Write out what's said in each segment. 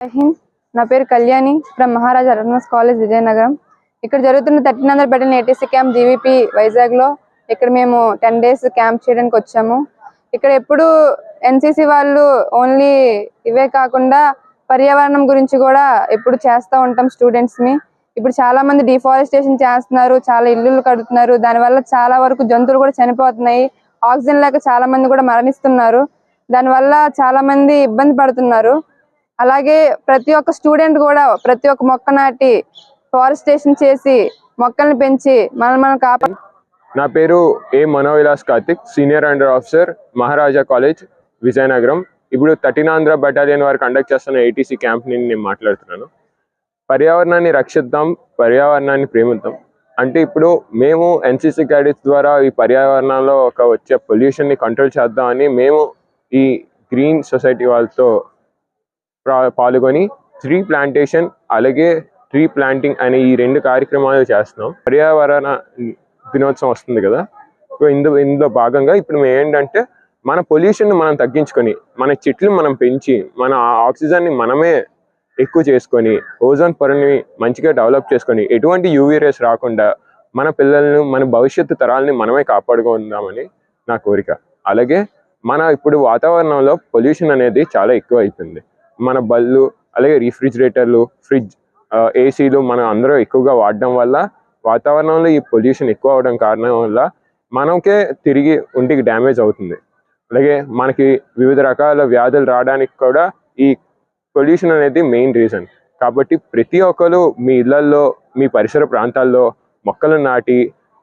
హింద్. నా పేరు కళ్యాణి ఫ్రమ్ మహారాజా రత్నస్ కాలేజ్ విజయనగరం. ఇక్కడ జరుగుతున్న థర్టీన్ హండ్రెడ్ పెట్టిన ఏటీసీ క్యాంప్ జీవీపీ వైజాగ్లో ఇక్కడ మేము టెన్ డేస్ క్యాంప్ చేయడానికి వచ్చాము. ఇక్కడ ఎప్పుడు ఎన్సీసీ వాళ్ళు ఓన్లీ ఇవే కాకుండా పర్యావరణం గురించి కూడా ఎప్పుడు చేస్తూ ఉంటాం స్టూడెంట్స్ని ఇప్పుడు చాలా మంది డిఫారెస్టేషన్ చేస్తున్నారు చాలా ఇల్లులు కడుతున్నారు. దానివల్ల చాలా వరకు జంతువులు కూడా చనిపోతున్నాయి. ఆక్సిజన్ లేక చాలా మంది కూడా మరణిస్తున్నారు. దానివల్ల చాలా మంది ఇబ్బంది పడుతున్నారు. అలాగే ప్రతి ఒక్క స్టూడెంట్ కూడా ప్రతి ఒక్క మొక్క నాటి ఫారెస్టేషన్ చేసి మొక్కల్ని పెంచి మనల్ని మనం కాపాడు నా పేరు A Manovilas Karthik senior under officer Maharaja college Vizianagaram. ఇప్పుడు థర్టీన్ ఆంధ్ర బటాలియన్ వారు కండక్ట్ చేస్తున్న ఏటీసీ క్యాంప్ని నేను మాట్లాడుతున్నాను. పర్యావరణాన్ని రక్షిద్దాం పర్యావరణాన్ని ప్రేమిద్దాం. అంటే ఇప్పుడు మేము ఎన్సీసీ క్యాడెట్స్ ద్వారా ఈ పర్యావరణంలో ఒక వచ్చే పొల్యూషన్ని కంట్రోల్ చేద్దామని మేము ఈ గ్రీన్ సొసైటీ వాళ్ళతో పాల్గొని ట్రీ ప్లాంటేషన్ అలాగే ట్రీ ప్లాంటింగ్ అనే ఈ రెండు కార్యక్రమాలు చేస్తున్నాం. పర్యావరణ దినోత్సవం వస్తుంది కదా? సో ఇందు ఇందులో భాగంగా ఇప్పుడు మేము ఏంటంటే మన పొల్యూషన్ మనం తగ్గించుకొని మన చెట్లు మనం పెంచి మన ఆక్సిజన్ని మనమే ఎక్కువ చేసుకొని ఓజోన్ పొరని మంచిగా డెవలప్ చేసుకొని ఎటువంటి యూవీ రేస్ రాకుండా మన పిల్లలను మన భవిష్యత్తు తరాలని మనమే కాపాడుకుందామని నా కోరిక. అలాగే మన ఇప్పుడు వాతావరణంలో పొల్యూషన్ అనేది చాలా ఎక్కువ అవుతుంది మన బళ్ళు అలాగే రిఫ్రిజిరేటర్లు ఫ్రిడ్జ్ ఏసీలు మనం అందరూ ఎక్కువగా వాడడం వల్ల వాతావరణంలో ఈ పొల్యూషన్ ఎక్కువ అవడం కారణం వల్ల మనకే తిరిగి ఒంటికి డ్యామేజ్ అవుతుంది. అలాగే మనకి వివిధ రకాల వ్యాధులు రావడానికి కూడా ఈ పొల్యూషన్ అనేది మెయిన్ రీజన్. కాబట్టి ప్రతి ఒక్కరు మీ ఇళ్ళల్లో మీ పరిసర ప్రాంతాల్లో మొక్కలు నాటి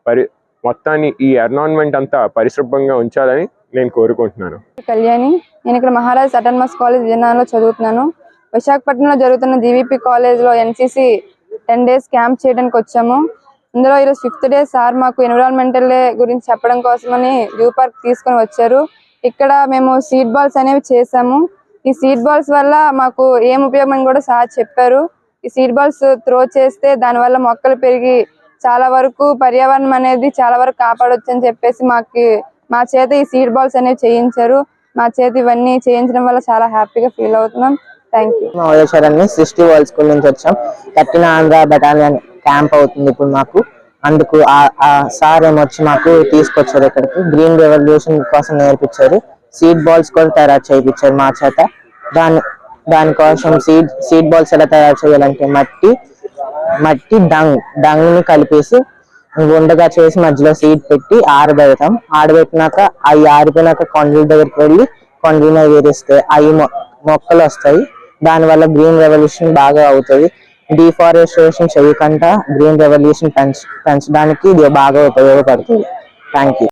పరి మొత్తాన్ని ఈ ఎన్విరాన్మెంట్ అంతా పరిశుభ్రంగా ఉంచాలని నేను కోరుకుంటున్నాను. కళ్యాణి నేను ఇక్కడ మహారాజ్ అటానమస్ కాలేజ్ విజయనగరంలో చదువుతున్నాను. విశాఖపట్నంలో జరుగుతున్న జీవీపీ కాలేజ్లో ఎన్సీసీ టెన్ డేస్ క్యాంప్ చేయడానికి వచ్చాము. ఇందులో ఈరోజు ఫిఫ్త్ డే సార్ మాకు ఎన్విరాన్మెంటల్ డే గురించి చెప్పడం కోసమని జూ పార్క్ తీసుకొని వచ్చారు. ఇక్కడ మేము సీడ్ బాల్స్ అనేవి చేసాము ఈ సీడ్ బాల్స్ వల్ల మాకు ఏం ఉపయోగం అని కూడా సార్ చెప్పారు. ఈ సీడ్ బాల్స్ త్రో చేస్తే దాని వల్ల మొక్కలు పెరిగి చాలా వరకు పర్యావరణం అనేది చాలా వరకు కాపాడొచ్చు అని చెప్పేసి మాకు మా చేత ఈ సీడ్ బాల్స్ అనేవి చేయించారు. మా చేత ఇవన్నీ చేయించడం వల్ల చాలా హ్యాపీగా ఫీల్ అవుతున్నాం. థ్యాంక్ యూ మహేశ్వరాన్ని సృష్టి వరల్డ్ స్కూల్ నుంచి వచ్చాం. థర్టీన్ ఆంధ్ర బెటాలియన్ క్యాంప్ అవుతుంది ఇప్పుడు మాకు. అందుకు ఆ- సార్ ఏమొచ్చి మాకు తీసుకొచ్చారు ఇక్కడికి. గ్రీన్ రెవల్యూషన్ కోసం నేర్పించారు. సీడ్ బాల్స్ కూడా తయారు చేయించారు మా చేత. దాని దానికోసం సీడ్ సీడ్ బాల్స్ ఎలా తయారు చేయాలంటే మట్టి మట్టి డంగ్ డంగ్ని కలిపేసి ఉండగా చేసి మధ్యలో సీడ్ పెట్టి ఆరబెడతాం. ఆరబెట్టినాక అవి ఆరిపోయినాక కొండల దగ్గరికి వెళ్ళి కొండల మీద అవి మొక్కలు వస్తాయి. దాని వల్ల గ్రీన్ రెవల్యూషన్ బాగా అవుతుంది. డిఫారెస్టేషన్ చేయకుండా గ్రీన్ రెవల్యూషన్ పెంచ పెంచడానికి ఇది బాగా ఉపయోగపడుతుంది. Thank you